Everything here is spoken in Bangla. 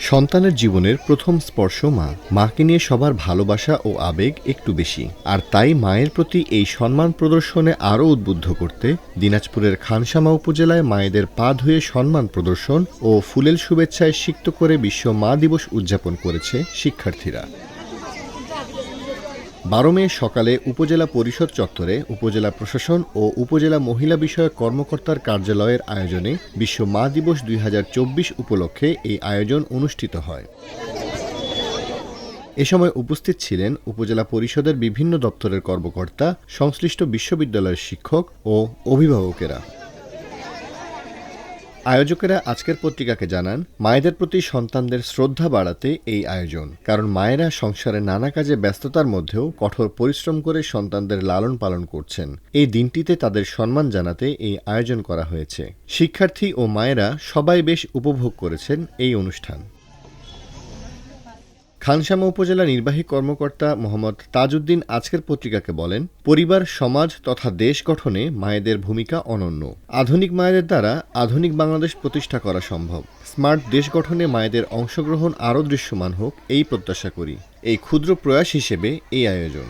সন্তানের জীবনের প্রথম স্পর্শ মা। মাকে নিয়ে সবার ভালোবাসা ও আবেগ একটু বেশি। আর তাই মায়ের প্রতি এই সম্মান প্রদর্শনে আরও উদ্বুদ্ধ করতে দিনাজপুরের খানসামা উপজেলায় মায়েদের পা ধুয়ে সম্মান প্রদর্শন ও ফুলেল শুভেচ্ছায় সিক্ত করে বিশ্ব মা দিবস উদযাপন করেছে শিক্ষার্থীরা। বারো মে সকালে উপজেলা পরিষদ চত্বরে উপজেলা প্রশাসন ও উপজেলা মহিলা বিষয়ক কর্মকর্তার কার্যালয়ের আয়োজনে বিশ্ব মা দিবস দুই হাজার চব্বিশ উপলক্ষে এই আয়োজন অনুষ্ঠিত হয়। এ সময় উপস্থিত ছিলেন উপজেলা পরিষদের বিভিন্ন দপ্তরের কর্মকর্তা, সংশ্লিষ্ট বিশ্ববিদ্যালয়ের শিক্ষক ও অভিভাবকেরা। আয়োজকেরা আজকের পত্রিকাকে জানান, মায়েদের প্রতি সন্তানদের শ্রদ্ধা বাড়াতে এই আয়োজন, কারণ মায়েরা সংসারে নানা কাজে ব্যস্ততার মধ্যেও কঠোর পরিশ্রম করে সন্তানদের লালন পালন করছেন। এই দিনটিতে তাদের সম্মান জানাতে এই আয়োজন করা হয়েছে। শিক্ষার্থী ও মায়েরা সবাই বেশ উপভোগ করেছেন এই অনুষ্ঠান। খানসামা উপজেলা নির্বাহী কর্মকর্তা মোহাম্মদ তাজউদ্দিন আজকের পত্রিকাকে বলেন, পরিবার, সমাজ তথা দেশ গঠনে মায়েদের ভূমিকা অনন্য। আধুনিক মায়েদের দ্বারা আধুনিক বাংলাদেশ প্রতিষ্ঠা করা সম্ভব। স্মার্ট দেশ গঠনে মায়েদের অংশগ্রহণ আরও দৃশ্যমান হোক, এই প্রত্যাশা করি। এই ক্ষুদ্র প্রয়াস হিসেবে এই আয়োজন।